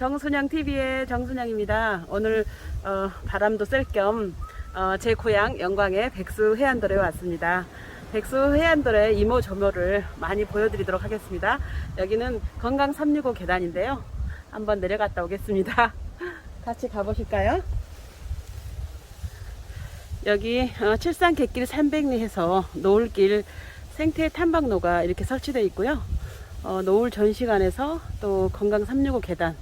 정순영 TV의 정순영입니다. 오늘 어, 바람도 쐴겸 어, 제 고향 영광의 백수 해안도로에 왔습니다. 백수 해안도로의 이모 조모를 많이 보여드리도록 하겠습니다. 여기는 건강 365 계단인데요. 한번 내려갔다 오겠습니다. 같이 가보실까요? 여기 어, 칠산 갯길 300리에서 노을길 생태 탐방로가 이렇게 설치되어 있고요. 어, 노을 전시관에서 또 건강 365 계단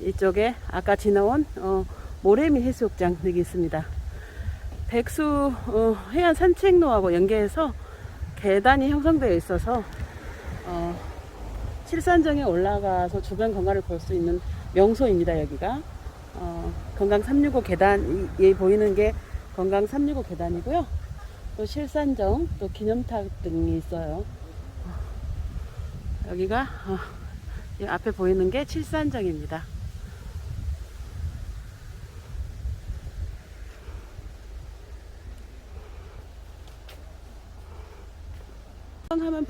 이쪽에 아까 지나온 어, 모래미 해수욕장 여기 있습니다. 백수 어, 해안 산책로하고 연계해서 계단이 형성되어 있어서 어, 칠산정에 올라가서 주변 건강을 볼 수 있는 명소입니다. 여기가 어, 건강 365 계단이 보이는 게 건강 365 계단이고요. 또 실산정, 또 기념탑 등이 있어요. 여기가 어, 이 앞에 보이는 게 칠산정입니다.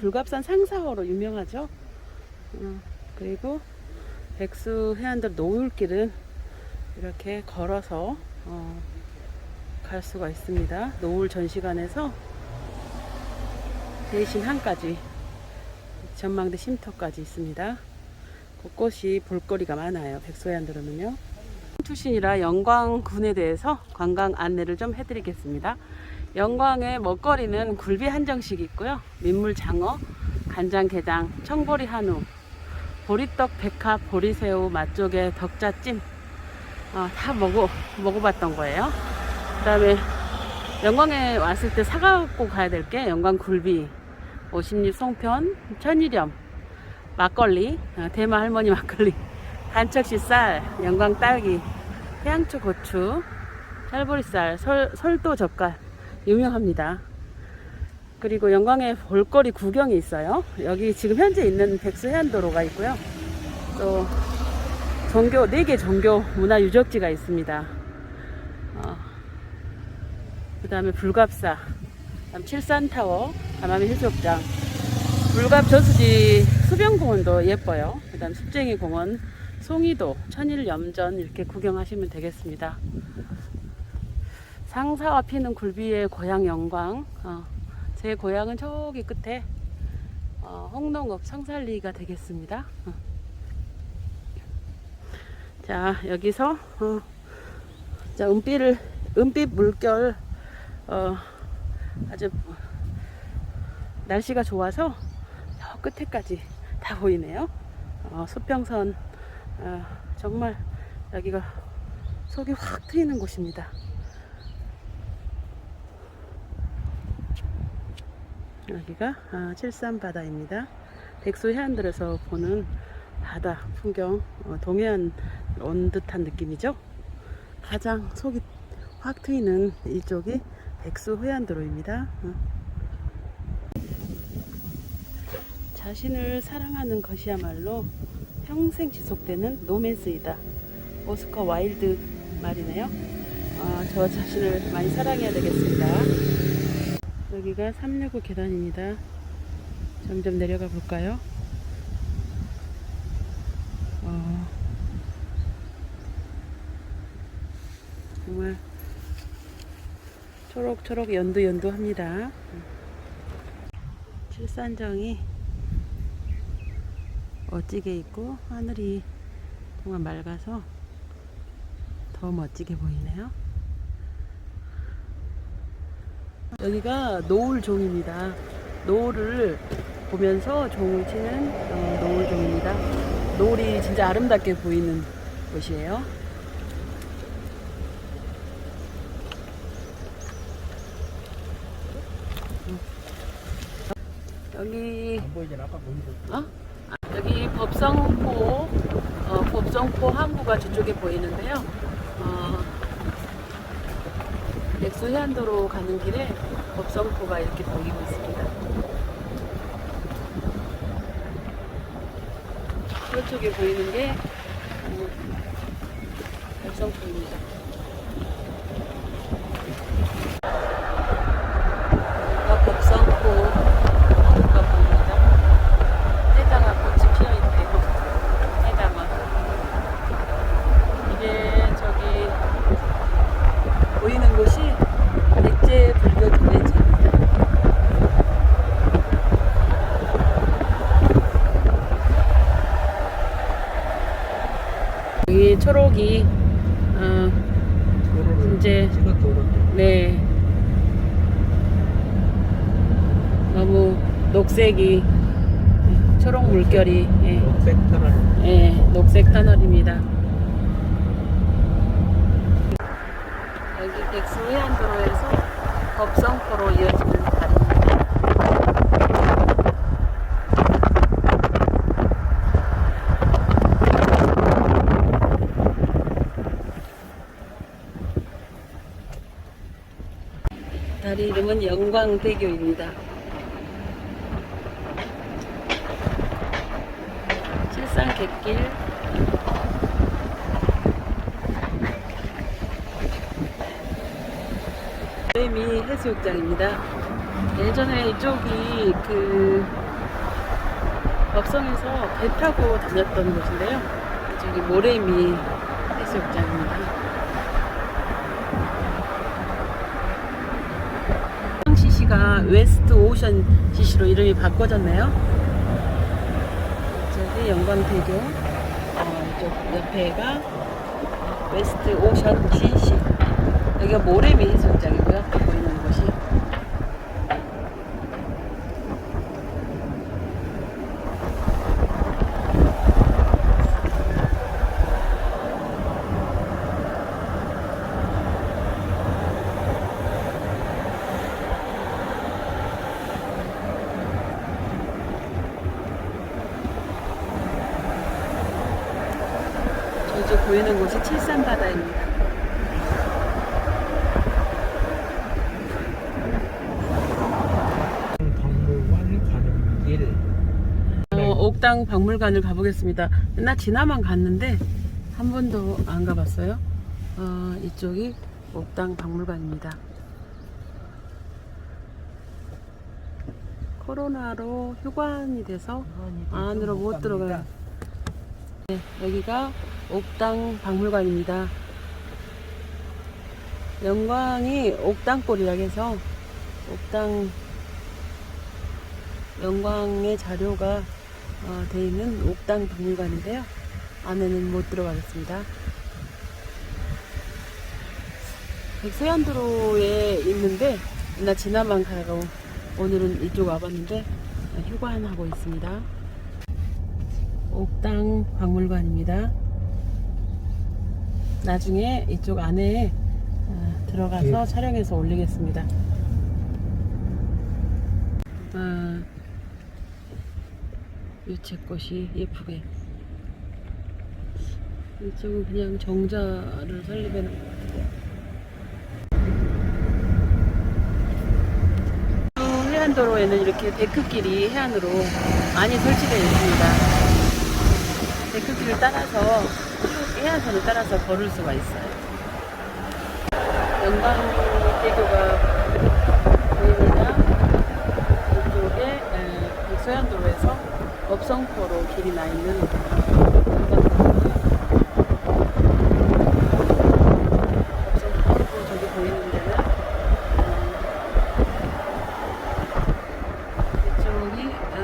불갑산 상사호로 유명하죠. 어, 그리고 백수 해안들 노을길은 이렇게 걸어서 어, 갈 수가 있습니다. 노을 전시관에서 대신항까지 전망대 쉼터까지 있습니다. 곳곳이 볼거리가 많아요. 백소해안도로는요. 출신이라 영광군에 대해서 관광 안내를 좀 해드리겠습니다. 영광의 먹거리는 굴비 한정식 있고요. 민물 장어, 간장 게장, 청보리 한우, 보리떡, 백합, 보리새우, 맛조개, 덕자찜 어, 다 먹어 먹어봤던 거예요. 그다음에 영광에 왔을 때 사갖고 가야 될 게 영광 굴비, 오십리 송편, 천일염, 막걸리, 어, 대마 할머니 막걸리, 간척시 쌀, 영광 딸기, 태양초 고추, 찰보리쌀, 설, 설도 젓갈 유명합니다. 그리고 영광에 볼거리 구경이 있어요. 여기 지금 현재 있는 백수해안도로가 있고요. 또 종교, 4개 종교 문화 유적지가 있습니다. 어, 그 다음에 불갑사, 그다음 칠산타워, 가마미 해수욕장, 불갑 저수지 수변공원도 예뻐요. 그 다음 습쟁이 공원, 송이도, 천일염전 이렇게 구경하시면 되겠습니다. 상사와 피는 굴비의 고향 영광. 어, 제 고향은 저기 끝에 어, 홍농읍 상살리가 되겠습니다. 어. 자 여기서 어, 자 은빛을 은빛 물결 어, 아주 날씨가 좋아서 저 끝에까지 다 보이네요. 어, 수평선 어, 정말 여기가 속이 확 트이는 곳입니다. 여기가 아, 칠산 바다입니다. 백수 해안들에서 보는 바다 풍경 어, 동해안 온 듯한 느낌이죠. 가장 속이 확 트이는 이쪽이 백수 해안도로입니다. 어. 자신을 사랑하는 것이야말로 평생 지속되는 로맨스이다. 오스카 와일드 말이네요. 어, 저 자신을 많이 사랑해야 되겠습니다. 여기가 365 계단입니다. 점점 내려가 볼까요? 어, 정말 초록초록 연두연두합니다. 칠산정이 멋지게 있고 하늘이 정말 맑아서 더 멋지게 보이네요. 여기가 노을종입니다. 노을을 보면서 종을 치는 어, 노을종입니다. 노을이 진짜 아름답게 보이는 곳이에요. 여기 어? 아, 여기 법성포 어, 법성포 항구가 저쪽에 보이는데요. 어, 백수 해안도로 가는 길에 법성포가 이렇게 보이고 있습니다. 저쪽에 보이는 게 어, 법성포입니다. 여기가 법성포 항구가 보입니다. 해당화 꽃이 피어 있네요. 해당화. 여기 초록이 어, 이제 네. 너무 녹색이 초록 물결이 예, 녹색 터널. 예, 녹색 터널입니다. 여기 백수해안도로에서 법성포로 이어지는 다리입니다. 다리 이름은 영광대교입니다. 칠산 갯길 모래미 해수욕장입니다. 예전에 이쪽이 그 법성에서 배 타고 다녔던 곳인데요. 저기 모래미 해수욕장입니다. CC가 웨스트 오션 CC로 이름이 바꿔졌네요. 저기 영광대교, 어, 이쪽 옆에가 웨스트 오션 CC. 여기가 모래미 해수욕장이고요. 보이는 곳이. 저쪽 보이는 곳이 칠산바다입니다. 어, 옥당 박물관을 가보겠습니다. 나 지나만 갔는데 한 번도 안 가봤어요. 어, 이쪽이 옥당 박물관입니다. 코로나로 휴관이 돼서 안으로 못 들어가요. 네, 여기가 옥당 박물관입니다. 영광이 옥당골이라고 해서 옥당 영광의 자료가 어, 돼 있는 옥당 박물관인데요. 안에는 못 들어가겠습니다. 백서현도로에 있는데 나 지나만 가고 오늘은 이쪽 와봤는데 휴관하고 있습니다. 옥당 박물관입니다. 나중에 이쪽 안에 어, 들어가서 예. 촬영해서 올리겠습니다. 아, 유채꽃이 예쁘게 이쪽은 그냥 정자를 설립해 놓은 것 같아요. 또 해안도로에는 이렇게 데크길이 해안으로 많이 설치되어 있습니다. 데크길을 따라서 쭉 해안선을 따라서 걸을 수가 있어요. 영광대교가 보입니다. 이쪽에 에, 백서현도로에서 법성포로 길이 나 있는 영광도로고요. 법성포로 저기 보이는 데는 음, 이쪽이 음,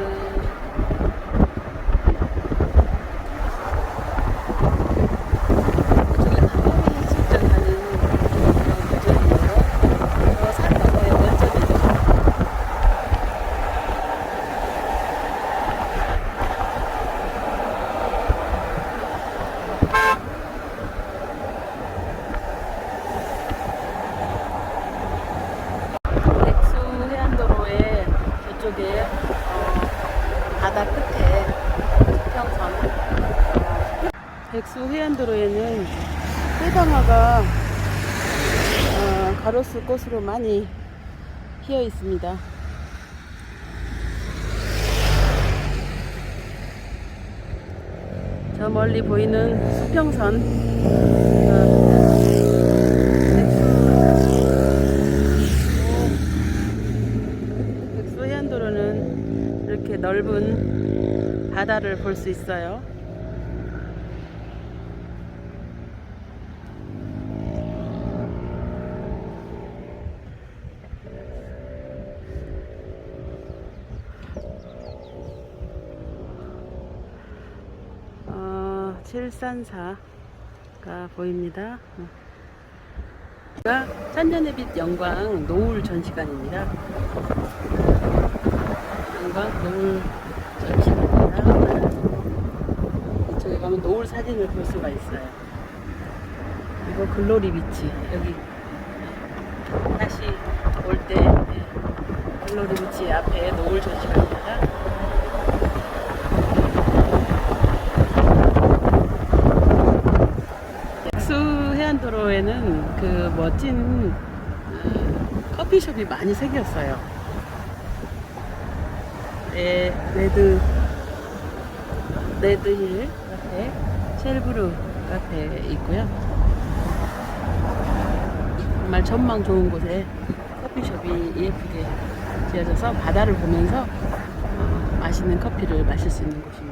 이쪽에 나무리 해수욕장 가는 어, 구조인데요. 저산 너머에 원점이죠. 백수 해안도로의 저쪽에 어, 바다 끝에 수평선 백수 해안도로에는 해당화가 어, 가로수 꽃으로 많이 피어 있습니다. 저 멀리 보이는 수평선 어, 백수 백수 해안도로는 이렇게 넓은 바다를 볼 수 있어요. 어, 734 보입니다. 가 천년의 빛 영광 노을 전시관입니다. 영광 노을 전시관입니다. 이쪽에 가면 노을 사진을 볼 수가 있어요. 이거 글로리 비치 여기 다시 올 때 글로리 비치 앞에 노을 전시관입니다. 백수 해안도로에는 그 멋진 어, 커피숍이 많이 생겼어요. 네, 레드 레드힐 카페, 쉘브루 카페 있고요. 정말 전망 좋은 곳에 커피숍이 예쁘게 지어져서 바다를 보면서 어, 맛있는 커피를 마실 수 있는 곳입니다.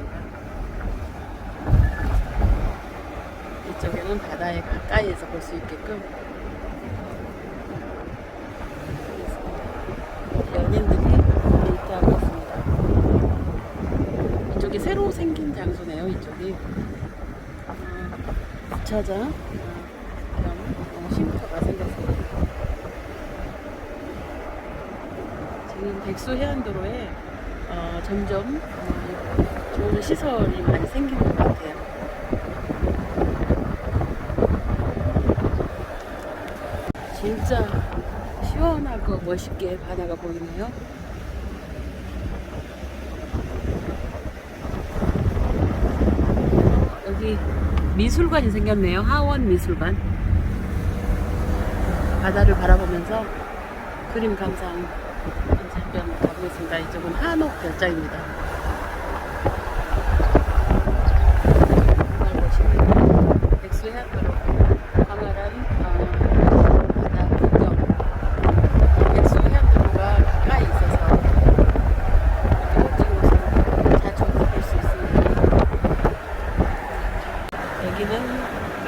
이쪽에는 바다에 가까이에서 볼 수 있게끔 연인들이 데이트하고 있습니다. 이쪽이 새로 생긴 장소네요. 이쪽이 어, 주차장 어, 겸 어, 백수 해안도로에 어, 점점 어, 좋은 시설이 많이 생기는 것 같아요. 진짜 시원하고 멋있게 바다가 보이네요. 여기 미술관이 생겼네요. 하원 미술관. 바다를 바라보면서 그림 감상 잠깐 가보겠습니다. 이쪽은 한옥 별장입니다. 정말 멋있는 백수 해안도로 광활한 어, 바다 풍경. 백수 해안도로가 가까이 있어서 이렇게 멋진 곳을 자주 볼 수 있습니다. 여기는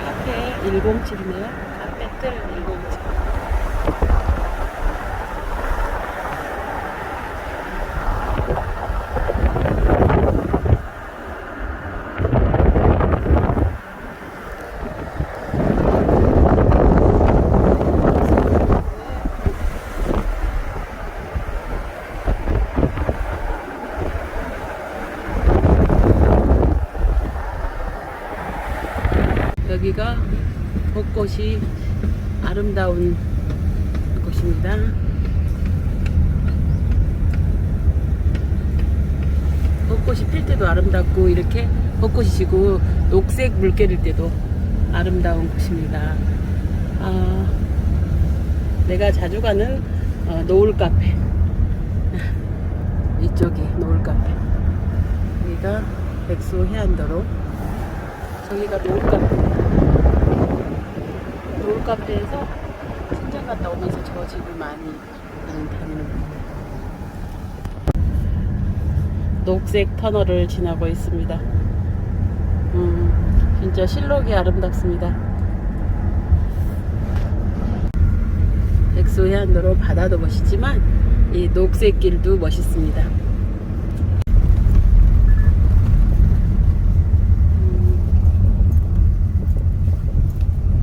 카페 107이 네요. 카페들 107. 여기가 벚꽃이 아름다운 곳입니다. 벚꽃이 필 때도 아름답고 이렇게 벚꽃이 지고 녹색 물결일 때도 아름다운 곳입니다. 아, 내가 자주 가는 어, 노을 카페 이쪽이 노을 카페 여기가 백소 해안도로 저기가 노을 카페 노을 카페에서 신장 갔다 오면서 저 집을 많이 다니는 녹색 터널을 지나고 있습니다. 음, 진짜 실록이 아름답습니다. 백소 해안도로 바다도 멋있지만 이 녹색 길도 멋있습니다.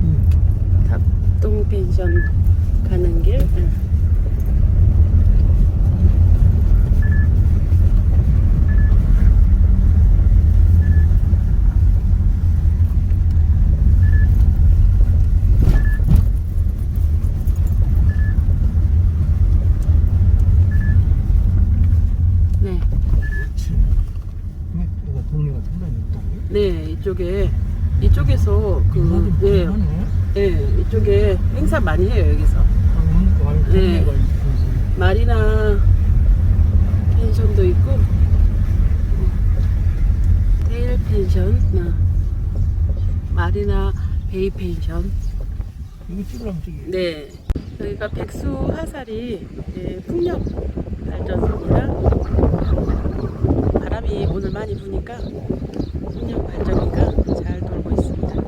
음, 답동 펜션 가는 길. 응. 네. 이거 동네가 상당히 있던데? 네, 이쪽에 이쪽에서 그 예, 예, 이쪽에 행사 많이 해요 여기서 네. 마리나 펜션도 있고 테일 펜션, 어, 마리나 베이 펜션. 이거 찍으라면 저기 네, 여기가 백수 화살이 예, 풍력 발전소입니다. 바람이 오늘 많이 부니까 풍력 발전기가 잘 돌고 있습니다.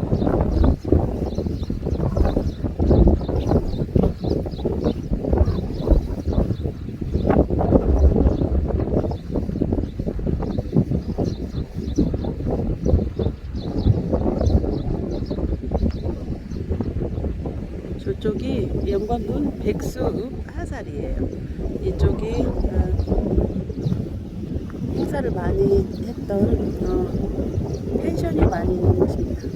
이쪽이 영광군 백수 하살이에요. 이쪽이 어, 행사를 많이 했던 어, 펜션이 많이 있는 곳입니다.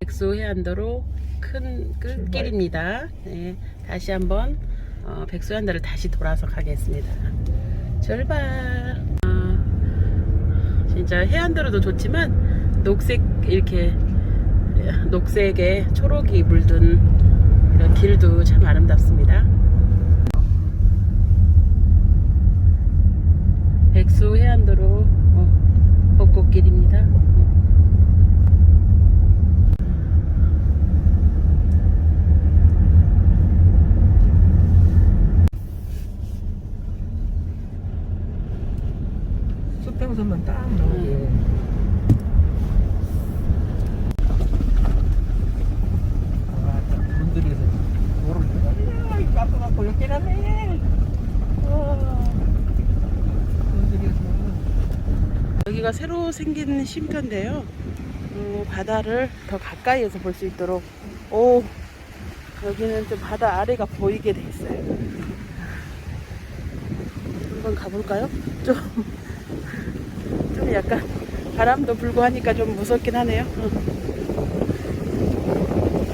백수 해안도로 큰 끝길입니다. 네, 다시 한번 어, 백수 해안도를 다시 돌아서 가겠습니다. 출발. 아, 진짜 해안도로도 좋지만 녹색 이렇게 녹색에 초록이 물든 이런 길도 참 아름답습니다. 백수 해안도로 어, 벚꽃길입니다. 수평선만 딱 나오게. 아, 딱 분들이서 도로를 깎아갖고 이렇게 나네. 분들이서. 여기가 새로 생긴 쉼터인데요. 어, 바다를 더 가까이에서 볼 수 있도록 오 여기는 좀 바다 아래가 보이게 돼 있어요. 한번 가볼까요? 좀, 좀 약간 바람도 불고 하니까 좀 무섭긴 하네요. 어.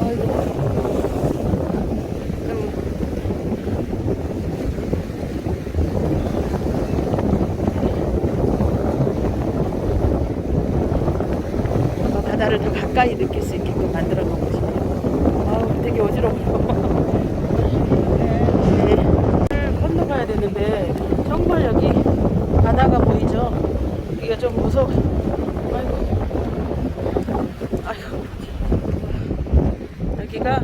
아이고. 좀 어, 바다를 더 가까이 느낄 수 있게끔 만들어 놓은 곳이에요. 아우, 되게 어지러워. 네. 를 건너가야 되는데, 정말 여기 바다가 보이죠? 여기가 좀 무서워. 아이고. 아이고. 여기가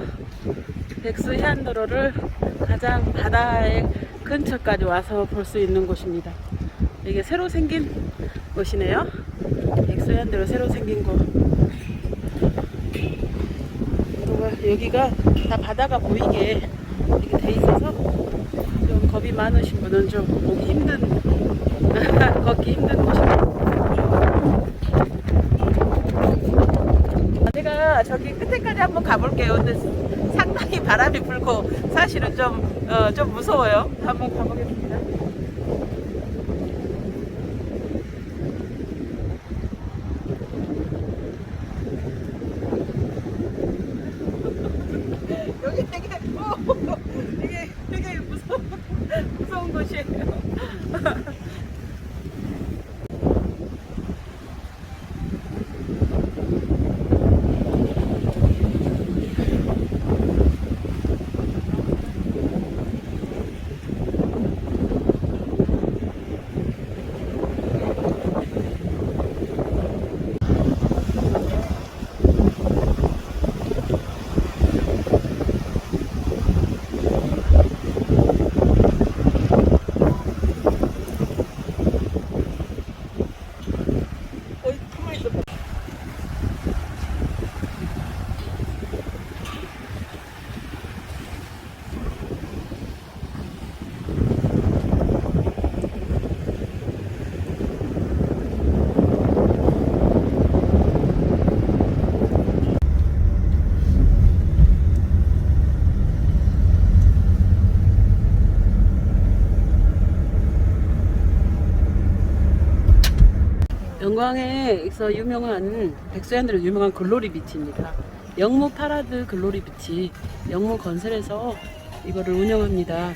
백수 해안도로를 가장 바다의 근처까지 와서 볼 수 있는 곳입니다. 이게 새로 생긴 곳이네요. 백수 해안도로 새로 생긴 곳. 여기가 다 바다가 보이게 이렇게 돼 있어서 좀 겁이 많으신 분은 좀 오기 힘든 걷기 힘든 곳이에요. 제가 저기 끝에까지 한번 가볼게요. 근데 상당히 바람이 불고 사실은 좀, 어, 좀 무서워요. 한번 가보겠습니다. 여기 되게, 어, 되게, 되게 무서운, 무서운 곳이에요. 어이, 가만히 있어봐. 영광에서 유명한 백수현들의 유명한 글로리 비치입니다. 영무 파라드 글로리 비치, 영무 건설에서 이거를 운영합니다.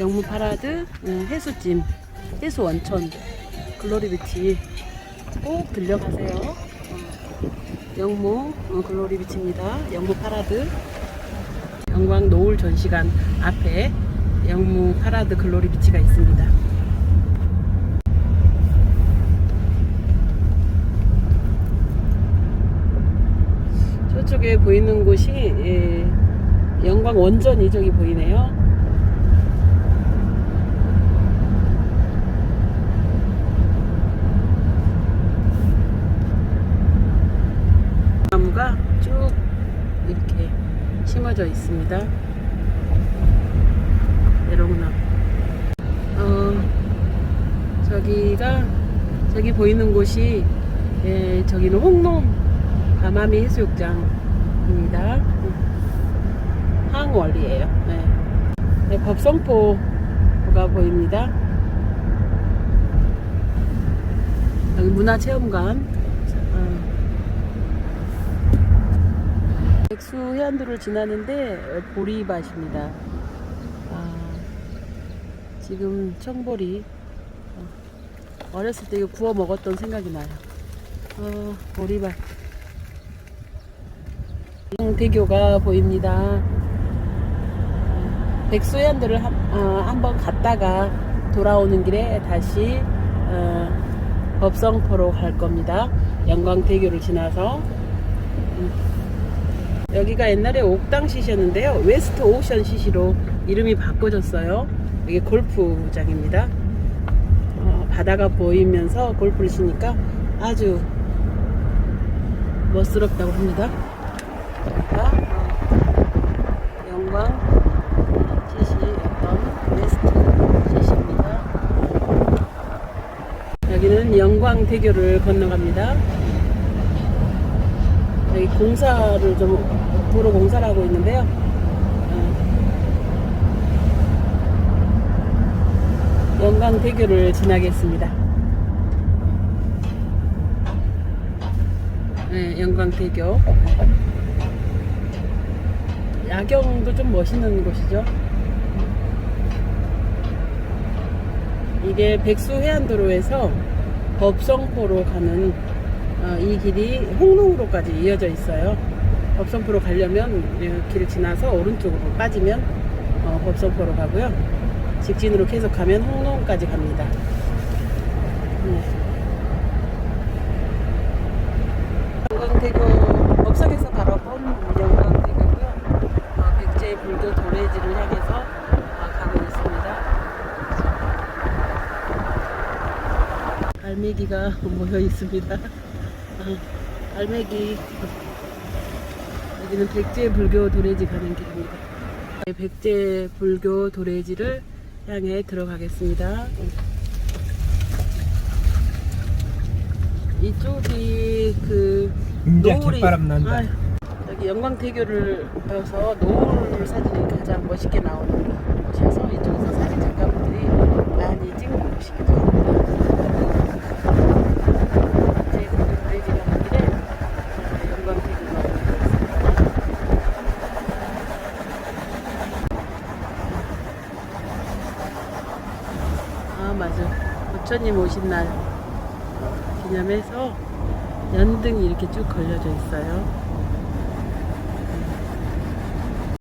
영무 파라드 음, 해수찜, 해수 원천 글로리 비치 꼭 들려가세요. 어, 영무 어, 글로리 비치입니다. 영무 파라드 영광 노을 전시관 앞에 영무 파라드 글로리 비치가 있습니다. 저쪽에 보이는 곳이 예, 영광 원전이 저기 보이네요. 나무가 쭉 이렇게 심어져 있습니다. 내롱나무. 어, 저기가 저기 보이는 곳이 예, 저기는 홍농 가마미 해수욕장 입니다. 음, 항월이에요. 네. 네, 법성포가 보입니다. 여기 문화체험관. 어. 백수 해안도를 지나는데 보리밭입니다. 아, 지금 청보리 어, 어렸을 때 이거 구워 먹었던 생각이 나요. 어, 보리밭. 대교가 보입니다. 백수해안도를 한, 어, 한번 갔다가 돌아오는 길에 다시 어, 법성포로 갈 겁니다. 영광대교를 지나서 음. 여기가 옛날에 옥당 시시였는데요. 웨스트 오션 시시로 이름이 바꿔졌어요. 여기 골프장입니다. 어, 바다가 보이면서 골프를 치니까 아주 멋스럽다고 합니다. 여기가 어, 영광 시시 어떤 웨스트 시시입니다. 여기는 영광대교를 건너갑니다. 여기 공사를 좀 도로 공사를 하고 있는데요. 어, 영광대교를 지나겠습니다. 네, 영광대교. 야경도 좀 멋있는 곳이죠. 이게 백수해안도로에서 법성포로 가는 어, 이 길이 홍농으로까지 이어져 있어요. 법성포로 가려면 이 길을 지나서 오른쪽으로 빠지면 어, 법성포로 가고요. 직진으로 계속 가면 홍농까지 갑니다. 네. 영광대교 법석에서 바라본 영광대교고요. 어, 백제 불교 도래지를 향해서 어, 가고 있습니다. 알매기가 모여 있습니다. 아, 알매기 여기는 백제 불교 도래지 가는 길입니다. 네, 백제 불교 도래지를 향해 들어가겠습니다. 이쪽이 그 노을이 갯바람 난다. 아유, 여기 영광대교를 가서 노을 사진이 가장 멋있게 나오는 곳이어서 이쪽에서 사진 작가분들이 많이 찍는 곳이기도 합니다. 이제 그 도래지 가는 길에 영광대교가 있습니다. 아 맞아 부처님 오신 날 기념해서 연등이 이렇게 쭉 걸려져 있어요